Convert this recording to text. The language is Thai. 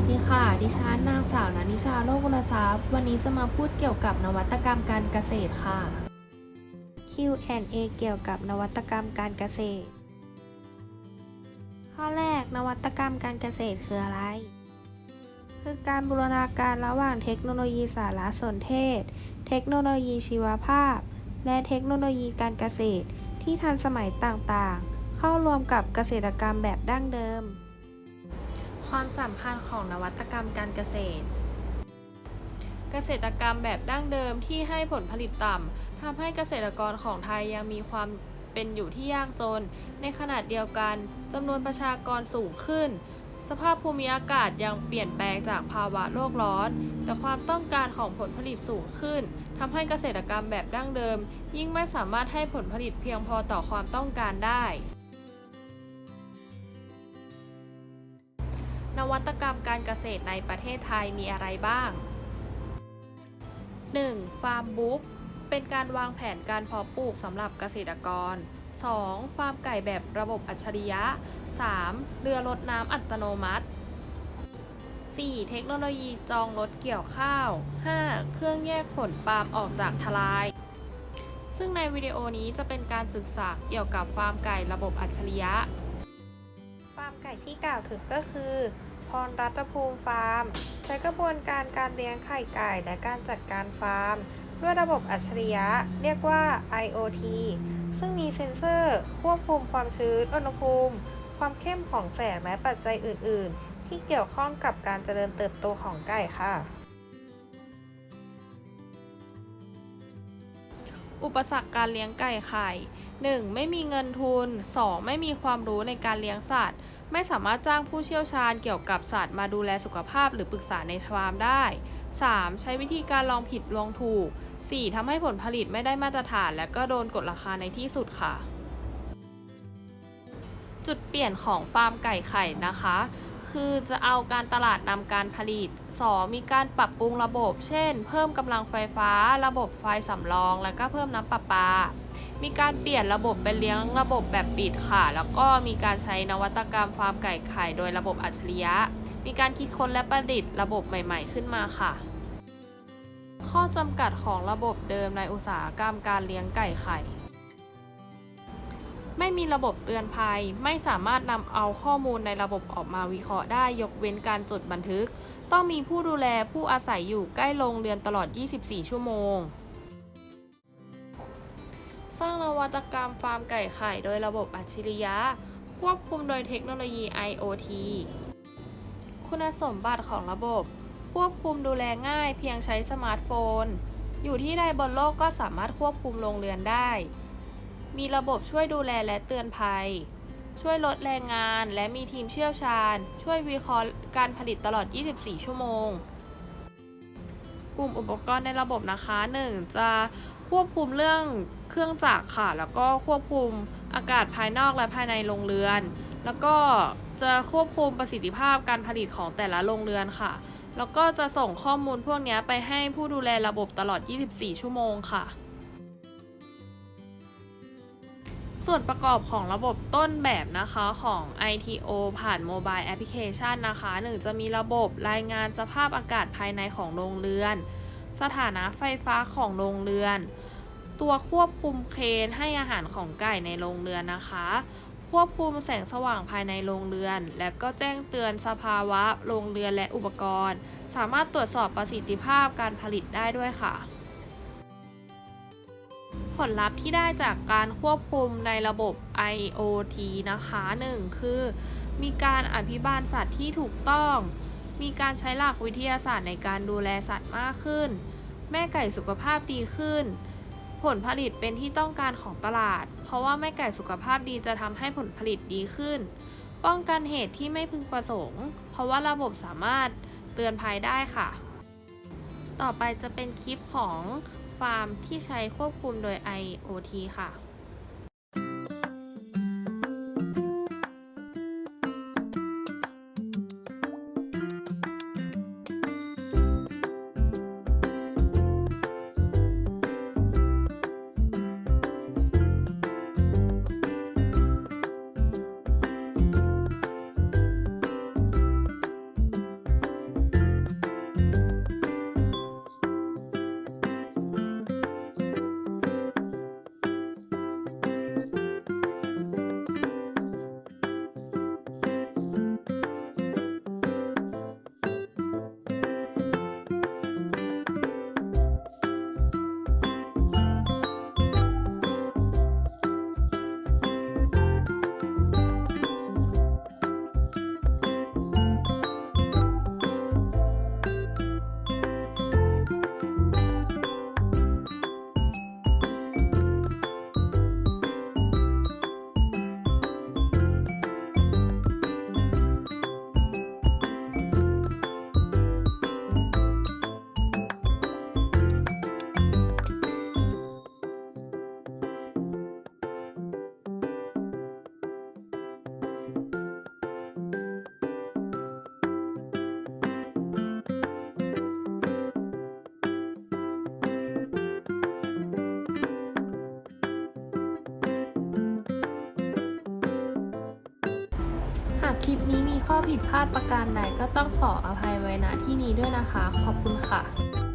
วัสดีค่ะ ดิฉันนางสาวนันนิชาโลกุลทรัพย์ วันนี้จะมาพูดเกี่ยวกับนวัตกรรมการเกษตรค่ะ Q&A เกี่ยวกับนวัตกรรมการเกษตร ข้อแรกนวัตกรรมการเกษตรคืออะไร คือการบูรณาการระหว่างเทคโนโลยีสารสนเทศ เทคโนโลยีชีวภาพ และเทคโนโลยีการเกษตร ที่ทันสมัยต่างๆ เข้ารวมกับเกษตรกรรมแบบดั้งเดิม ความสำคัญของนวัตกรรมการเกษตร เกษตรกรรมแบบดั้งเดิมที่ให้ผลผลิตต่ำทำให้เกษตรกรของไทยยังมีความเป็นอยู่ที่ยากจน ในขณะเดียวกันจำนวนประชากรสูงขึ้น สภาพภูมิอากาศยังเปลี่ยนแปลงจากภาวะโลกร้อน แต่ความต้องการของผลผลิตสูงขึ้นทำให้เกษตรกรรมแบบดั้งเดิม ยิ่งไม่สามารถให้ผลผลิตเพียงพอต่อความต้องการได้ นวัตกรรมการเกษตรในประเทศไทยมีอะไรบ้าง 1. ฟาร์มบุ๊กเป็นการวางแผนการเพาะปลูกสำหรับเกษตรกร 2. ฟาร์มไก่แบบระบบอัจฉริยะ 3. เรือรดน้ำอัตโนมัติ 4. เทคโนโลยีจองรถเกี่ยวข้าว 5. เครื่องแยกผลปาล์มออกจากทลาย ซึ่งในวิดีโอนี้จะเป็นการศึกษาเกี่ยวกับฟาร์มไก่ระบบอัจฉริยะ ฟาร์มไก่ที่กล่าวถึงก็คือ พรรัตภูมิฟาร์ม ใช้กระบวนการการเลี้ยงไข่ไก่และการจัดการฟาร์ม ด้วยระบบอัจฉริยะ เรียกว่า IoT ซึ่งมีเซ็นเซอร์ควบคุมความชื้น อุณหภูมิ ความเข้มของแสงและปัจจัยอื่น ๆ ที่เกี่ยวข้องกับการเจริญเติบโตของไก่ค่ะ อุปสรรคการเลี้ยงไก่ไข่ 1. ไม่มีเงินทุน 2. ไม่มีความรู้ในการเลี้ยงสัตว์ ไม่สามารถจ้างผู้เชี่ยวชาญเกี่ยวกับสัตว์มาดูแลสุขภาพหรือปรึกษาในฟาร์มได้ 3. ใช้วิธีการลองผิดลองถูก 4. ทำให้ผลผลิตไม่ได้มาตรฐาน และก็โดนกดราคาในที่สุดค่ะ จุดเปลี่ยนของฟาร์มไก่ไข่นะคะ คือจะเอาการตลาดนำการผลิต 2. มีการปรับปรุงระบบ เช่น เพิ่มกำลังไฟฟ้า ระบบไฟสำรอง แล้วก็เพิ่มน้ำประปา มีการเปลี่ยนระบบเป็นเลี้ยงระบบแบบปิดค่ะ แล้วก็มีการใช้นวัตกรรมฟาร์มไก่ไข่โดยระบบอัจฉริยะ มีการคิดค้นและประดิษฐ์ระบบใหม่ๆ ขึ้นมาค่ะ ข้อจำกัดของระบบเดิมในอุตสาหกรรมการเลี้ยงไก่ไข่ไม่มีระบบเตือนภัย ไม่สามารถนำเอาข้อมูลในระบบออกมาวิเคราะห์ได้ยกเว้นการจดบันทึก ต้องมีผู้ดูแลผู้อาศัยอยู่ใกล้โรงเรือนตลอด 24 ชั่วโมง วัตกรรมฟาร์มไก่ไข่โดยระบบอัจฉริยะ ควบคุมโดยเทคโนโลยี IoT คุณสมบัติของระบบ ควบคุมดูแลง่ายเพียงใช้สมาร์ทโฟน อยู่ที่ใดบนโลกก็สามารถควบคุมโรงเรือนได้ มีระบบช่วยดูแลและเตือนภัย ช่วยลดแรงงานและมีทีมเชี่ยวชาญ ช่วยวิเคราะห์การผลิตตลอด 24 ชั่วโมง กลุ่มอุปกรณ์ในระบบนะคะ 1. จะควบคุมเรื่อง เครื่องจักรค่ะ แล้วก็ควบคุมอากาศภายนอกและภายในโรงเรือน แล้วก็จะควบคุมประสิทธิภาพการผลิตของแต่ละโรงเรือนค่ะ แล้วก็จะส่งข้อมูลพวกนี้ไปให้ผู้ดูแลระบบตลอด 24 ชั่วโมงค่ะ ส่วนประกอบของระบบต้นแบบนะคะของ ITO ผ่านโมบายแอปพลิเคชันนะคะหนึ่งจะมีระบบรายงานสภาพอากาศภายในของโรงเรือน สถานะไฟฟ้าของโรงเรือน ตัวควบคุมเคนให้อาหารของไก่ในโรงเรือนนะคะ ควบคุมแสงสว่างภายในโรงเรือน และก็แจ้งเตือนสภาวะโรงเรือนและอุปกรณ์ สามารถตรวจสอบประสิทธิภาพการผลิตได้ด้วยค่ะ ผลลัพธ์ที่ได้จากการควบคุมในระบบ IoT นะคะ 1. คือ มีการอภิบาลสัตว์ที่ถูกต้อง มีการใช้หลักวิทยาศาสตร์ในการดูแลสัตว์มากขึ้น แม่ไก่สุขภาพดีขึ้น ผลผลิตเป็นที่ต้องการของตลาด เพราะว่าไม่ไก่สุขภาพดีจะทำให้ผลผลิตดีขึ้น ป้องกันเหตุที่ไม่พึงประสงค์ เพราะว่าระบบสามารถเตือนภัยได้ค่ะ ต่อไปจะเป็นคลิปของฟาร์มที่ใช้ควบคุมโดย IoT ค่ะ คลิปนี้มีข้อผิดพลาดประการใดก็ต้องขออภัยไว้ณที่นี้ด้วยนะคะ ขอบคุณค่ะ